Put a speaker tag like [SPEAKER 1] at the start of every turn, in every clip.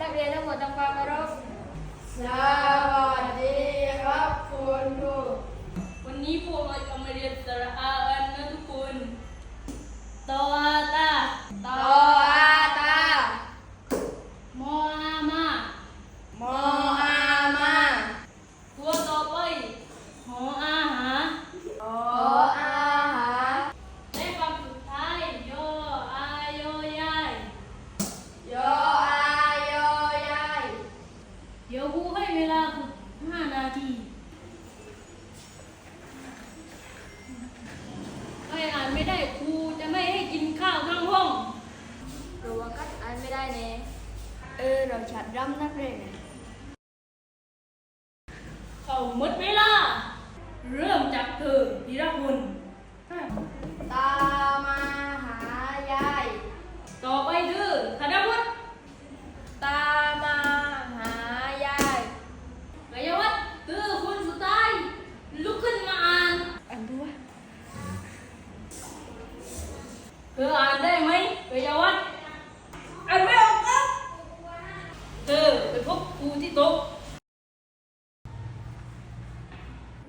[SPEAKER 1] นักเรียนทั้งหมดทำความเคารพ
[SPEAKER 2] สวัสดีครับคุณครู
[SPEAKER 3] วันนี้พวกเราจะมาเรียนสระอากันนะทุกคนตออาตา
[SPEAKER 2] ต่ออาตาม
[SPEAKER 3] ออามา
[SPEAKER 2] มออามา
[SPEAKER 3] ตัวต่อไปหออาหา
[SPEAKER 2] ขออาหา
[SPEAKER 3] และคำสุดท้ายยออายอยาย
[SPEAKER 2] ยออายอยาย
[SPEAKER 3] เดี๋ยวครูให้เวลาฝึกห้านาทีใครอ่านไม่ได้ครูจะไม่ให้กินข้าวทั้งห้อง
[SPEAKER 1] รู้ว่ากัดอ่านไม่ได้แน่เออเราชัดร่ำนักเรียน
[SPEAKER 3] เข้าหมดเวลา เริ่มจากเธอธีรพล
[SPEAKER 2] ตามมาหายาย
[SPEAKER 3] ต่อไปเธอธนวัฒน์
[SPEAKER 1] ตามมาหายาย
[SPEAKER 3] กายวัฒน์เธอคนสุดท้าย ลุกขึ้นมาอ่าน
[SPEAKER 1] อ่านด้วย
[SPEAKER 3] เธออ่านได้ไหมกายวัฒน์อ่านไม่ออกครับเธอไปพบครูที่โต๊ะ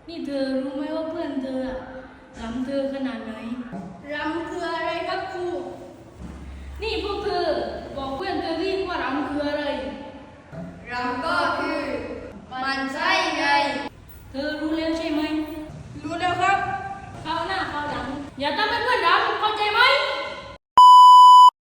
[SPEAKER 3] นี่เธอรู้ไหมว่าเพื่อนเธออะรำเธอขนาดไหน
[SPEAKER 2] รำคืออะไรครับครู
[SPEAKER 3] นี่พวกเธอบอกเพื่อนเธอรีบว่ารำคืออะไร
[SPEAKER 2] รำก็คือมันใช่ไง
[SPEAKER 3] เธอรู้แล้วใช่ไหม
[SPEAKER 2] รู้แล้วครับ
[SPEAKER 3] คราวหน้าคราวหลัง อย่าทำให้เพื่อนรำ